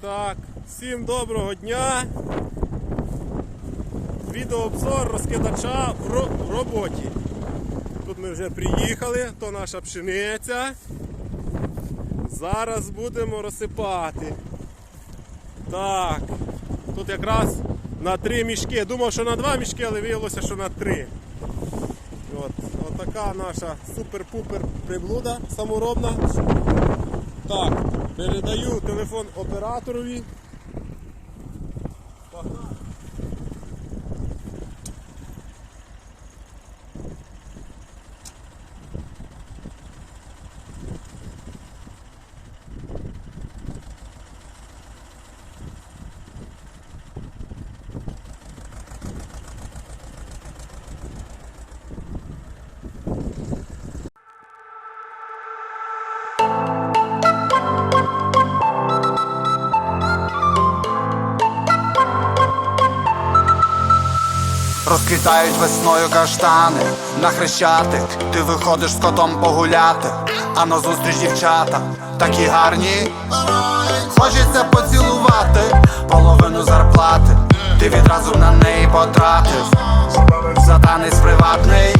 Так, всім доброго дня. Відеообзор розкидача в роботі. Тут ми вже приїхали, то наша пшениця. Зараз будемо розсипати. Так, тут якраз на три мішки. Думав, що на два мішки, але виявилося, що на три. От, от така наша супер-пупер приблуда саморобна. Так, передаю телефон операторові. Розквітають весною каштани на хрещатик, ти виходиш з котом погуляти, а на зустріч дівчата такі гарні. Хочеться поцілувати половину зарплати, ти відразу на неї потратив, затанець приватний.